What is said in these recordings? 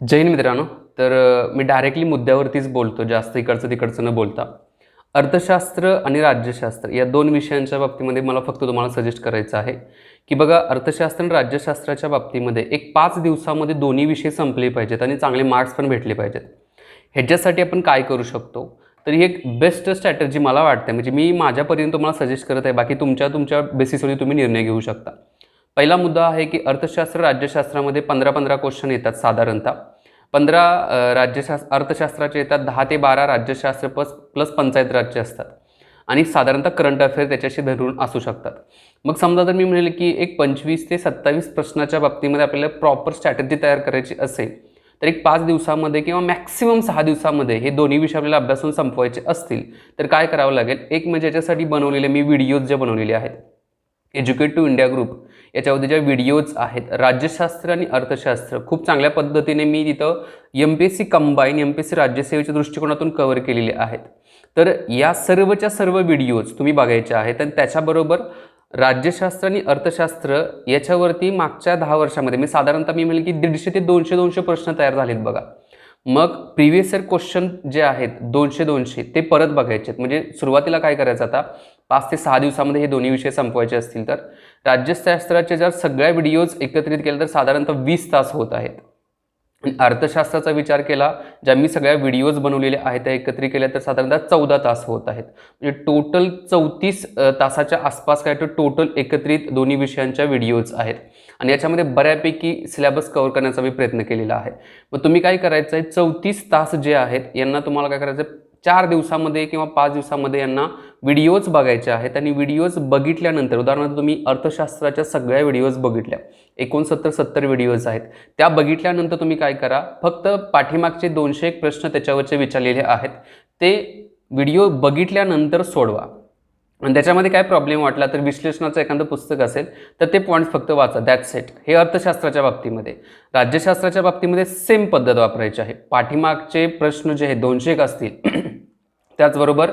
जैन मित्रांनो. तर मी डायरेक्टली मुद्द्यावरतीच बोलतो जास्त इकडचं तिकडचं न बोलता. अर्थशास्त्र आणि राज्यशास्त्र या दोन विषयांच्या बाबतीमध्ये मला फक्त तुम्हाला सजेस्ट करायचं आहे की बघा अर्थशास्त्र आणि राज्यशास्त्राच्या बाबतीमध्ये एक पाच दिवसामध्ये दोन्ही विषय संपले पाहिजेत आणि चांगले मार्क्स पण भेटले पाहिजेत. ह्याच्यासाठी आपण काय करू शकतो? तर ही एक बेस्ट स्ट्रॅटर्जी मला वाटते म्हणजे मी माझ्यापर्यंत तुम्हाला सजेस्ट करत आहे. बाकी तुमच्या तुमच्या बेसिसवरती तुम्ही निर्णय घेऊ शकता. पहिला मुद्दा आहे की अर्थशास्त्र राज्यशास्त्रामध्ये पंधरा पंधरा क्वेश्चन येतात साधारणतः. पंधरा राज्यशास्त्र अर्थशास्त्राचे येतात दहा ते बारा राज्यशास्त्र प्लस प्लस पंचायत राज्य असतात. आणि साधारणतः करंट अफेअर त्याच्याशी धरून असू शकतात. मग समजा जर मी म्हणेल की एक पंचवीस ते सत्तावीस प्रश्नाच्या बाबतीमध्ये आपल्याला प्रॉपर स्ट्रॅटजी तयार करायची असेल तर एक पाच दिवसामध्ये किंवा मॅक्सिमम सहा दिवसामध्ये हे दोन्ही विषय आपल्याला अभ्यासून संपवायचे असतील तर काय करावं लागेल? एक म्हणजे याच्यासाठी बनवलेले मी व्हिडिओज जे बनवलेले आहेत. एज्युकेट टू इंडिया ग्रुप याच्यामध्ये ज्या व्हिडिओज आहेत राज्यशास्त्र आणि अर्थशास्त्र खूप चांगल्या पद्धतीने मी तिथं M P S C combine M P S C राज्यसेवेच्या दृष्टिकोनातून कव्हर केलेले आहेत. तर या सर्वच्या सर्व व्हिडिओज तुम्ही बघायच्या आहेत आणि त्याच्याबरोबर राज्यशास्त्र आणि अर्थशास्त्र याच्यावरती मागच्या दहा वर्षामध्ये मी साधारणतः मी म्हणेल की दीडशे ते दोनशे दोनशे प्रश्न तयार झालेत बघा. मग प्रिव्हियस इयर क्वेश्चन जे आहेत दोनशे दोनशे ते परत बघायचे आहेत म्हणजे सुरुवातीला काय करायचं आता? पाच ते सहा दिवसामध्ये हे दोन्ही विषय संपवायचे असतील तर. राज्यशास्त्राचे जर सगळ्या व्हिडिओज एकत्रित केले तर साधारणतः वीस तास होत आहेत. अर्थशास्त्राचा विचार केला ज्या मी सगळ्या व्हिडिओज बनवलेल्या आहेत त्या एकत्रित केल्या तर साधारणतः चौदा तास होत आहेत. म्हणजे टोटल चौतीस तासाच्या आसपास काय तर टोटल एकत्रित दोन्ही विषयांच्या व्हिडिओज आहेत. आणि याच्यामध्ये बऱ्यापैकी सिलेबस कव्हर करण्याचा मी प्रयत्न केलेला आहे. मग तुम्ही काय करायचं आहे चौतीस तास जे आहेत यांना तुम्हाला काय करायचं आहे चार दिवसामध्ये किंवा पाच दिवसामध्ये यांना व्हिडिओज बघायचे आहेत. आणि व्हिडिओज बघितल्यानंतर उदाहरणार्थ तुम्ही अर्थशास्त्राच्या सगळ्या व्हिडिओज बघितल्या. एकोणसत्तर सत्तर व्हिडिओज आहेत. त्या बघितल्यानंतर तुम्ही काय करा फक्त पाठीमागचे दोनशे एक प्रश्न त्याच्यावरचे विचारलेले आहेत. ते व्हिडिओ बघितल्यानंतर सोडवा. आणि त्याच्यामध्ये काय प्रॉब्लेम वाटला तर विश्लेषणाचं एखादं पुस्तक असेल तर ते पॉईंट्स फक्त वाचा. दॅट सेट हे अर्थशास्त्राच्या बाबतीमध्ये. राज्यशास्त्राच्या बाबतीमध्ये सेम पद्धत वापरायची आहे. पाठीमागचे प्रश्न जे हे दोनशे एक असतील त्याचबरोबर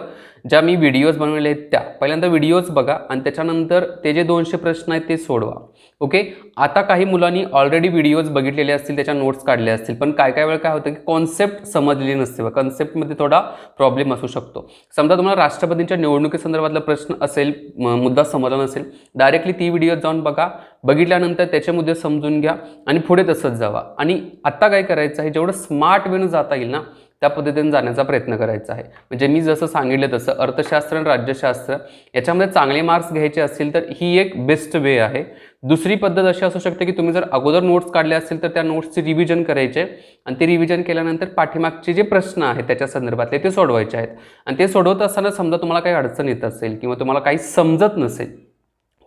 ज्या मी व्हिडिओज बनवले आहेत त्या. पहिल्यांदा व्हिडिओज बघा आणि त्याच्यानंतर ते जे दोनशे प्रश्न आहेत ते सोडवा. ओके आता काही मुलांनी ऑलरेडी व्हिडिओज बघितलेले असतील त्याच्या नोट्स काढले असतील पण काय काय वेळ काय होतं की कॉन्सेप्ट समजलेली नसते व कॉन्सेप्टमध्ये थोडा प्रॉब्लेम असू शकतो. समजा तुम्हाला राष्ट्रपतींच्या निवडणुकीसंदर्भातला प्रश्न असेल म- मुद्दा समजला नसेल डायरेक्टली ती व्हिडिओ जाऊन बघा. बघितल्यानंतर त्याचे मुद्दे समजून घ्या आणि पुढे तसंच जावा. आणि आत्ता काय करायचं आहे? जेवढं स्मार्ट वेनं जाता येईल ना त्या पद्धतीने जाण्याचा प्रयत्न करायचा आहे. म्हणजे मी जसं सांगितलं तसं अर्थशास्त्र आणि राज्यशास्त्र याच्यामध्ये चांगले मार्क्स घ्यायचे असतील तर ही एक बेस्ट वे आहे. दुसरी पद्धत अशी असू शकते की तुम्ही जर अगोदर नोट्स काढले असतील तर त्या नोट्सचे रिव्हिजन करायचे आणि ते रिव्हिजन केल्यानंतर पाठीमागचे जे प्रश्न आहेत त्याच्या संदर्भातले ते सोडवायचे आहेत. आणि ते सोडवत असताना समजा तुम्हाला काही अडचण येत असेल किंवा तुम्हाला काही समजत नसेल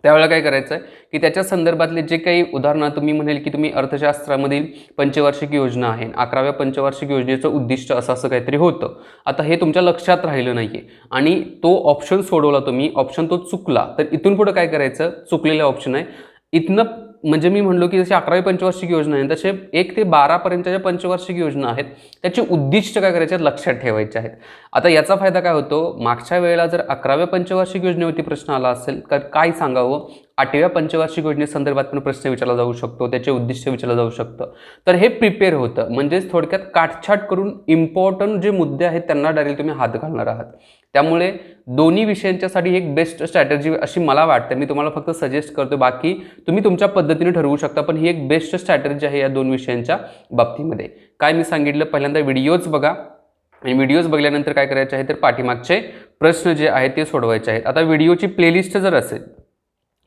त्यावेळेला काय करायचं आहे की त्याच्या संदर्भातले जे काही उदाहरणं तुम्ही म्हणेल की तुम्ही अर्थशास्त्रामधील पंचवार्षिक योजना आहे अकराव्या पंचवार्षिक योजनेचं उद्दिष्ट असं असं काहीतरी होतं. आता हे तुमच्या लक्षात राहिलं नाही आहे आणि तो ऑप्शन सोडवला तुम्ही ऑप्शन तो चुकला तर इथून पुढं काय करायचं? चुकलेला ऑप्शन आहे. इथनं म्हणजे मी म्हणलो की जशी अकरावी पंचवार्षिक योजना आहे तसे एक ते बारापर्यंतच्या ज्या पंचवार्षिक योजना आहेत त्याचे उद्दिष्ट काय करायचे आहेत लक्षात ठेवायचे आहेत. आता याचा फायदा काय होतो? मागच्या वेळेला जर अकराव्या पंचवार्षिक योजनेवरती प्रश्न आला असेल तर काय सांगावं? आठव्या पंचवार्षिक योजनेसंदर्भात पण प्रश्न विचारला जाऊ शकतो त्याचे उद्दिष्ट विचारलं जाऊ शकतं. तर हे प्रिपेअर होतं. म्हणजेच थोडक्यात काटछाट करून इम्पॉर्टंट जे मुद्दे आहेत त्यांना डायरेक्ट तुम्ही हात घालणार आहात. त्यामुळे दोन्ही विषयांच्यासाठी एक बेस्ट स्ट्रॅटर्जी अशी मला वाटते. मी तुम्हाला फक्त सजेस्ट करतो बाकी तुम्ही तुमच्या पद्धतीने ठरवू शकता पण ही एक बेस्ट स्ट्रॅटर्जी आहे या दोन विषयांच्या बाबतीमध्ये. काय मी सांगितलं? पहिल्यांदा व्हिडिओज बघा. आणि व्हिडिओज बघल्यानंतर काय करायचे आहे? तर पाठीमागचे प्रश्न जे आहेत ते सोडवायचे आहेत. आता व्हिडिओची प्लेलिस्ट जर असेल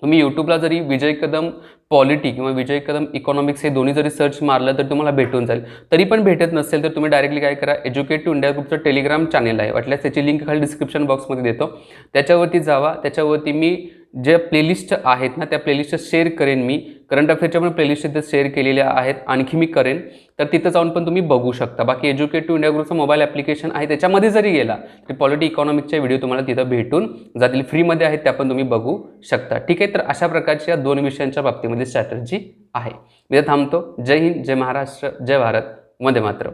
तुम्ही यूट्यूबला जरी विजय कदम पॉलिटी किंवा विजय कदम इकॉनॉमिक्स हे दोन्ही जरी सर्च मारलं तर तुम्हाला भेटून जाईल. तरी पण भेटत नसेल तर तुम्ही डायरेक्टली काय करा एज्युकेट टू इंडिया ग्रुपचं टेलिग्राम चॅनल आहे. वाटल्यास त्याची लिंक खाली डिस्क्रिप्शन बॉक्समध्ये देतो. त्याच्यावरती जावा. त्याच्यावरती मी ज्या प्लेलिस्ट आहेत ना त्या प्लेलिस्ट शेअर करेन मी. करंट अफेअरच्या पण प्लेलिस्ट तिथे शेअर केलेल्या आहेत. आणखी मी करेन. तर तिथं जाऊन पण तुम्ही बघू शकता. बाकी एज्युकेट टू इंडिया ग्रुपचं मोबाईल ॲप्लिकेशन आहे. त्याच्यामध्ये जरी गेला तरी पॉलिटी इकॉनॉमिकचे व्हिडिओ तुम्हाला तिथं भेटून जातील. फ्रीमध्ये आहेत त्या पण तुम्ही बघू शकता. ठीक आहे? तर अशा प्रकारच्या दोन विषयांच्या बाबतीमध्ये स्ट्रॅटर्जी आहे. मी थांबतो. जय हिंद जय महाराष्ट्र जय भारत. वंदे मातरम.